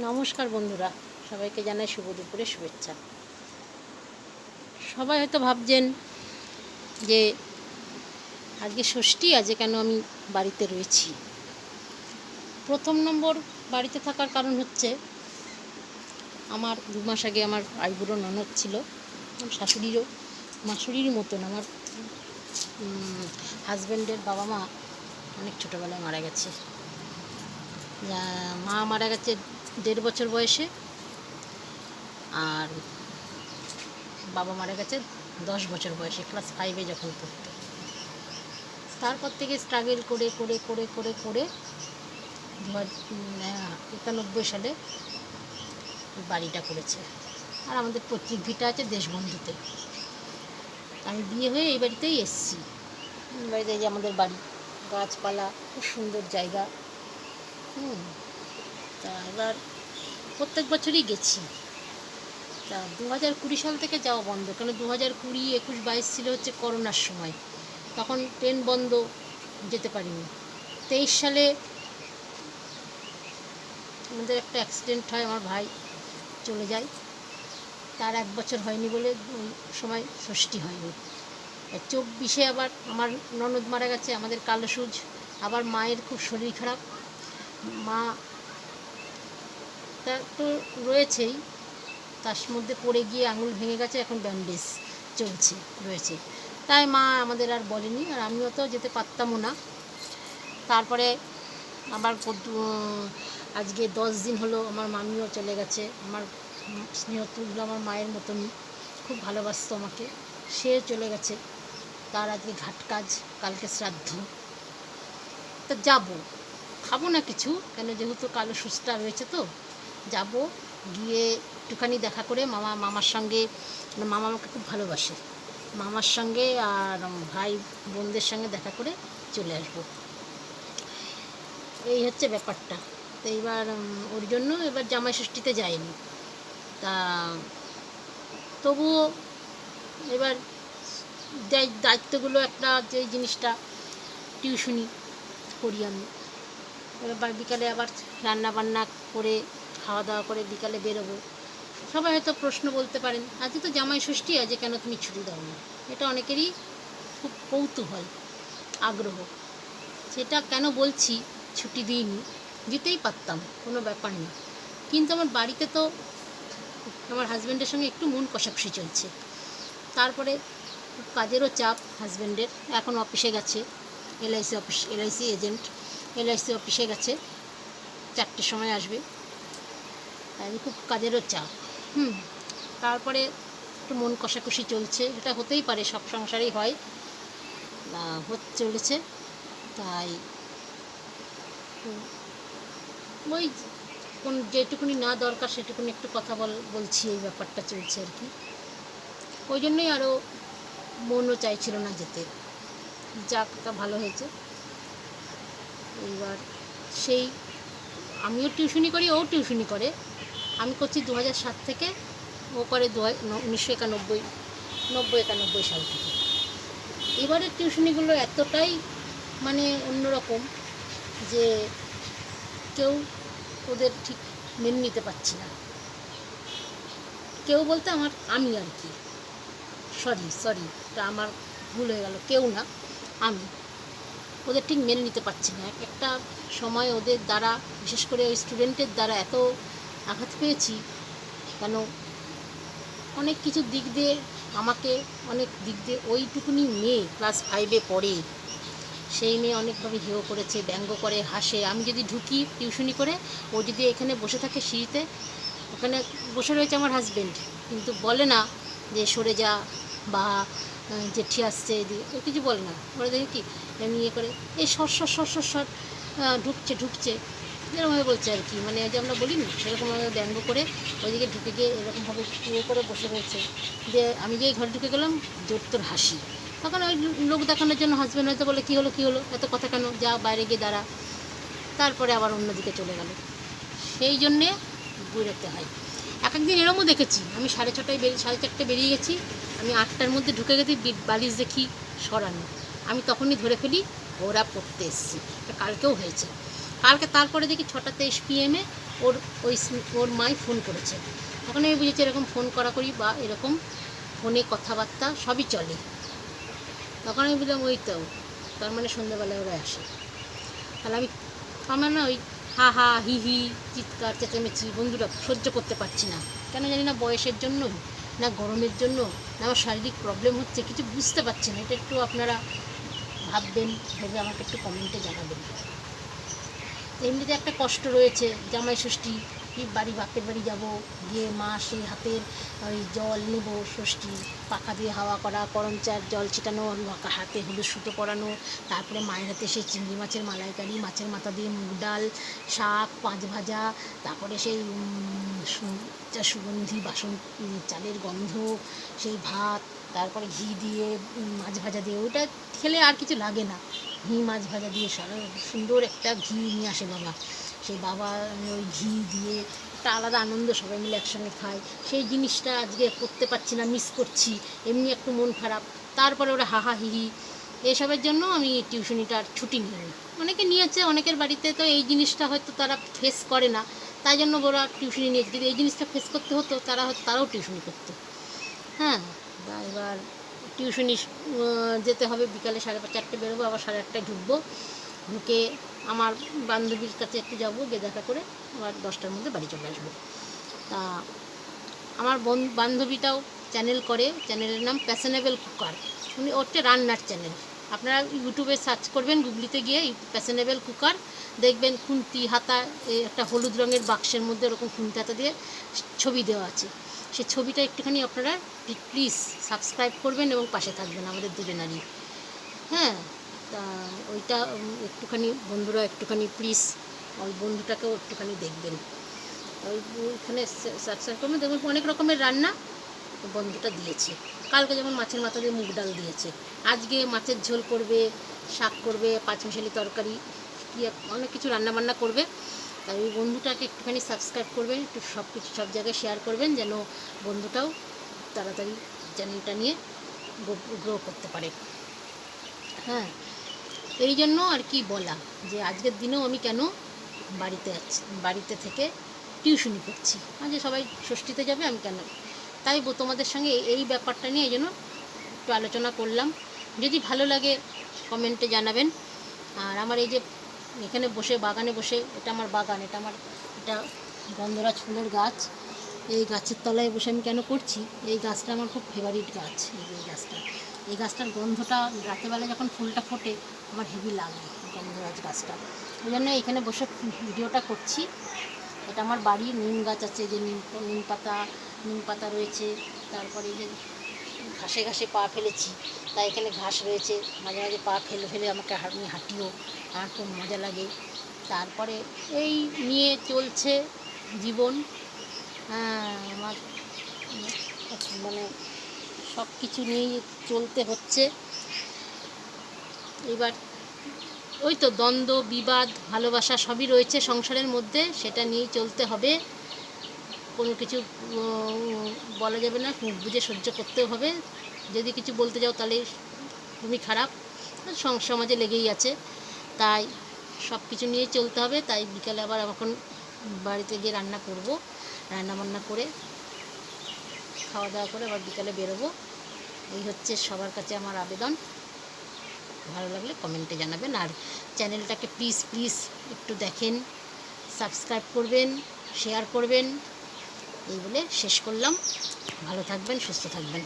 নমস্কার বন্ধুরা, সবাইকে জানাই শুভ দুপুরে শুভেচ্ছা। সবাই হয়তো ভাবছেন যে, আজকে ষষ্ঠী, আজকে কেন আমি বাড়িতে রয়েছি? প্রথম নম্বর বাড়িতে থাকার কারণ হচ্ছে, আমার দু মাস আগে আমার আইবুড়ো ননদ ছিল শাশুড়িরও, মাসুরির মতন আমার হাজব্যান্ডের বাবা মা অনেক ছোটোবেলায় মারা গেছে। মা মারা গেছে দেড় বছর বয়সে। আর বাবা মারা গেছে দশ বছর বয়সে, ক্লাস ফাইভে যখন পড়তো। তারপর থেকে স্ট্রাগল করে করে করে করে করে দু একানব্বই সালে বাড়িটা করেছে। আর আমাদের পৈতৃক ভিটা আছে দেশবন্ধুতে। আমি বিয়ে হয়ে এই বাড়িতেই এসেছি। বাড়িতে যে আমাদের বাড়ি, গাছপালা, খুব সুন্দর জায়গা। হুম। তা এবার প্রত্যেক বছরই গেছি। তা দু হাজার কুড়ি সাল থেকে যাওয়া বন্ধ, কেন দু হাজার কুড়ি, একুশ, বাইশ ছিল হচ্ছে করোনার সময়। তখন ট্রেন বন্ধ, যেতে পারিনি। তেইশ সালে আমাদের একটা অ্যাক্সিডেন্ট হয়, আমার ভাই চলে যায়। তার এক বছর হয়নি বলে ওই সময় ষষ্ঠী হয়নি। চব্বিশে আবার আমার ননদ মারা গেছে, আমাদের কালো সুজ আবার মায়ের খুব শরীর খারাপ। মা তা তো রয়েছেই। তার মধ্যে পড়ে গিয়ে আঙুল ভেঙে গেছে, এখন ব্যান্ডেজ চলছে, রয়েছে। তাই মা আমাদের আর বলেনি, আর আমিও তো যেতে পারতামও না। তারপরে আবার আজকে দশ দিন হলো আমার মামিও চলে গেছে, আমার স্নেহতুল্য আমার মায়ের মতনই, খুব ভালোবাসত আমাকে। সে চলে গেছে, তার আজকে ঘাট কাজ, কালকে শ্রাদ্ধ। তা যাব, খাব না কিছু, কেন যেহেতু কালো সুচটা রয়েছে তো। যাব, গিয়ে একটুখানি দেখা করে মামা, মামার সঙ্গে মানে মামা আমাকে খুব ভালোবাসে। মামার সঙ্গে আর ভাই বোনদের সঙ্গে দেখা করে চলে আসব। এই হচ্ছে ব্যাপারটা। তো এইবার ওর জন্য এবার জামাই ষষ্ঠীতে যায়নি। তা তবুও এবার দায়- দায়িত্বগুলো একটা যে জিনিসটা, টিউশনি করি আমি। এবার বিকালে আবার রান্না বান্না করে খাওয়া দাওয়া করে বিকালে বেরোবো। সবাই হয়তো প্রশ্ন বলতে পারেন, আজকে তো জামাই ষষ্ঠী, আজকে কেন তুমি ছুটি দাও না এটা অনেকেরই খুব কৌতূহল, আগ্রহ। সেটা কেন বলছি, ছুটি দিইনি, দিতেই পারতাম, কোনো ব্যাপার না কিন্তু আমার বাড়িতে তো আমার হাজব্যান্ডের সঙ্গে একটু মন কষাকষি চলছে। তারপরে কাজেরও চাপ হাজব্যান্ডের এখন অফিসে গেছে, LIC office, LIC agent, LIC অফিসে গেছে, চারটের সময় আসবে। তাই খুব কাজেরও চাপ হুম, তারপরে একটু মন কষাকষি চলছে এটা হতেই পারে, সব সংসারেই হয়। চলেছে, তাই ওই কোন যেটুকুনি না দরকার, সেটুকুনি একটু কথা বল, বলছি, এই ব্যাপারটা চলছে আর কি। ওই জন্যই আরও মনও চাইছিল না যেতে। যাক, তা ভালো হয়েছে। এইবার সেই আমিও টিউশনি করি, ও টিউশনি করে। আমি করছি দু সাত থেকে, ও করে দু উনিশশো একানব্বই, নব্বই একানব্বই সাল থেকে। এবারের টিউশনিগুলো এতটাই মানে অন্যরকম যে কেউ ওদের ঠিক মেনে নিতে পারছি না। কেউ বলতে আমার, আমি আর কি। সরি সরি, এটা আমার ভুল হয়ে গেল। কেউ না, আমি। ওদের ঠিক মেনে নিতে পারছি না। একটা সময় ওদের দ্বারা, বিশেষ করে ওই স্টুডেন্টের দ্বারা এত আঘাত পেয়েছি কেন? অনেক কিছু দিক দিয়ে আমাকে অনেক দিক দিয়ে ওইটুকুনি মেয়ে ক্লাস ফাইভে পড়ে। সেই মেয়ে অনেকভাবে হেয় করেছে, ব্যঙ্গ করে, হাসে। আমি যদি ঢুকি টিউশনি করে, ও যদি এখানে বসে থাকে সিঁড়িতে, ওখানে বসে রয়েছে আমার হাজবেন্ড কিন্তু বলে না যে সরে যা বা জেঠি আসছে এদিকে ও কিছু বলে না। ওরা দেখে কি? এমনি ইয়ে করে, এই সর সর সর সর সর ঢুকছে ঢুকছে। এরকমভাবে বলছে আর কি। মানে যে আমরা বলি না সেরকমভাবে ব্যঙ্গ করে ওইদিকে ঢুকে গিয়ে এরকমভাবে ইয়ে করে বসে রয়েছে। যে আমি যেই ঘরে ঢুকে গেলাম, জোর তোর হাসি। তখন ওই লোক দেখানোর জন্য হাজব্যান্ড হয়তো বলে, কী হলো কী হলো? এত কথা কেন? যা, বাইরে গিয়ে দাঁড়া। তারপরে আবার অন্যদিকে চলে গেল। সেই জন্যে বেরোতে হয়। এক একদিন এরমও দেখেছি। আমি সাড়ে ছটায় বেরিয়ে সাড়ে চারটে বেরিয়ে গেছি। আমি আটটার মধ্যে ঢুকে গেছি বালিশ দেখি সরানো। আমি তখনই ধরে ফেলি ওরা পড়তে এসছি। কালকেও হয়েছে। কালকে তারপরে দেখি ছটা তেইশ পিএমে ওর ওই ওর মাই ফোন করেছে। তখন আমি বুঝেছি এরকম ফোন করা করি বা এরকম ফোনে কথাবার্তা সবই চলে। তখন আমি বললাম, ওই তো, তার মানে সন্ধ্যাবেলায় ওরা আসে। তাহলে আমি আমার না ওই হা হা, হি হি, চিৎকার, চেঁচামেচি বন্ধুরা সহ্য করতে পারছি না। কেন জানি না বয়সের জন্যই। না গরমের জন্য, না আমার শারীরিক প্রবলেম হচ্ছে, কিছু বুঝতে পারছেন এটা একটু আপনারা ভাববেন, ভেবে আমাকে একটু কমেন্টে জানাবেন। এমনিতে একটা কষ্ট রয়েছে জামাই ষষ্ঠী কি বাড়ি, বাপের বাড়ি যাব, গিয়ে মা সেই হাতের ওই জল নেব, ষষ্ঠী পাখা দিয়ে হাওয়া করা, করম চার জল ছিটানো হাতে হলুদ সুতো পরানো, তারপরে মায়ের হাতে সেই চিংড়ি মাছের মালাইকারি, মাছের মাথা দিয়ে মুগ ডাল, শাক, পাঁচ ভাজা, তারপরে সেই সুগন্ধি, বাসন চালের গন্ধ, সেই ভাত, তারপরে ঘি দিয়ে মাছ ভাজা দিয়ে ওটা খেলে আর কিছু লাগে না। ঘি, মাছ ভাজা দিয়ে সুন্দর একটা ঘি নিয়ে আসে বাবা। সেই বাবা ওই ঘি দিয়ে একটা আলাদা আনন্দ সবাই মিলে একসঙ্গে খায়। সেই জিনিসটা আজকে করতে পারছি না মিস করছি। এমনি একটু মন খারাপ। তারপরে ওরা হাহা হিহি এসবের জন্য আমি টিউশনিটা আর ছুটি নিই। অনেকে নিয়েছে, অনেকের বাড়িতে তো এই জিনিসটা হয়তো তারা ফেস করে না। তাই জন্য ওরা টিউশনি নিয়েছে যদি এই জিনিসটা ফেস করতে হতো, তারা হয়তো তারাও টিউশনি করতো। হ্যাঁ তা এবার টিউশনি যেতে হবে। বিকালে সাড়ে চারটে বেরোবো, আবার সাড়ে আটটায় ঢুকবো। ঢুকে আমার বান্ধবীর কাছে একটু যাব, গিয়ে দেখা করে আবার দশটার মধ্যে বাড়ি চলে আসব। তা আমার বন, বান্ধবীটাও চ্যানেল করে চ্যানেলের নাম প্যাশনেবল কুকার উনি ওরটা রান্নার চ্যানেল আপনারা ইউটিউবে সার্চ করবেন, গুগলিতে গিয়ে প্যাশনেবল কুকার দেখবেন খুন্তি, হাতা একটা হলুদ রঙের বাক্সের মধ্যে ওরকম খুন্তি, হাতা দিয়ে ছবি দেওয়া আছে। সেই ছবিটা একটুখানি আপনারা প্লিজ সাবস্ক্রাইব করবেন এবং পাশে থাকবেন আমাদের দুজনারই। হ্যাঁ তা ওইটা একটুখানি বন্ধুরা একটুখানি প্লিজ ওই বন্ধুটাকেও একটুখানি দেখবেন। ওই ওইখানে সাবস্ক্রাইব করবেন দেখবেন অনেক রকমের রান্না বন্ধুটা দিয়েছে। কালকে যেমন মাছের মাথা দিয়ে মুগ ডাল দিয়েছে। আজকে মাছের ঝোল করবে, শাক করবে, পাঁচমিশালি তরকারি, কি অনেক কিছু রান্না বান্না করবে। তাই ওই বন্ধুটাকে একটুখানি সাবস্ক্রাইব করবেন, একটু সব কিছু সব জায়গায় শেয়ার করবেন, যেন বন্ধুটাও তাড়াতাড়ি চ্যানেলটা নিয়ে গ্রো করতে পারে। হ্যাঁ এই জন্য আর কি বলা, যে আজকের দিনেও আমি কেন বাড়িতে আছি, বাড়িতে থেকে টিউশনি করছি। আজ সবাই ষষ্ঠীতে যাবে, আমি কেন? তাই তোমাদের সঙ্গে এই- এই ব্যাপারটা নিয়ে এই জন্য একটু আলোচনা করলাম। যদি ভালো লাগে, কমেন্টে জানাবেন। আর আমার এই যে এখানে বসে, বাগানে বসে, এটা আমার বাগান, এটা আমার, এটা গন্ধরাজ ফুলের গাছ। এই গাছের তলায় বসে আমি কেন করছি? এই গাছটা আমার খুব ফেভারিট গাছ এই গাছটা। এই গাছটার গন্ধটা রাতেরবেলা যখন ফুলটা ফোটে, আমার হেভি লাগে গন্ধরাজ গাছটা। ওই জন্য এখানে বসে ভিডিওটা করছি। এটা আমার বাড়ির নিম গাছ আছে, যে নিম নিম পাতা নিম পাতা রয়েছে। তারপরে যে ঘাসে ঘাসে পা ফেলেছি, তাই এখানে ঘাস রয়েছে। মাঝে মাঝে পা ফেলে ফেলে আমাকে আমি হাঁটিও আমার খুব মজা লাগে। তারপরে এই নিয়ে চলছে জীবন। হ্যাঁ আমার মানে সব কিছু নিয়েই চলতে হচ্ছে। এবার ওই তো দ্বন্দ্ব, বিবাদ, ভালোবাসা সবই রয়েছে সংসারের মধ্যে, সেটা নিয়েই চলতে হবে। কোনো কিছু বলা যাবে না, মুখ বুঝে সহ্য করতেও হবে। যদি কিছু বলতে যাও তাহলে তুমি খারাপ। সমাজে লেগেই আছে। তাই সব কিছু নিয়েই চলতে হবে। তাই বিকালে আবার এখন বাড়িতে গিয়ে রান্না করব রান্না বান্না করে খাওয়া দাওয়া করে আবার বিকালে বেরোবো। এই হচ্ছে সবার কাছে আমার আবেদন। ভালো লাগলে কমেন্টে জানাবেন। আর চ্যানেলটাকে প্লিজ প্লিজ একটু দেখেন সাবস্ক্রাইব করবেন শেয়ার করবেন। এই বলে শেষ করলাম। ভালো থাকবেন, সুস্থ থাকবেন।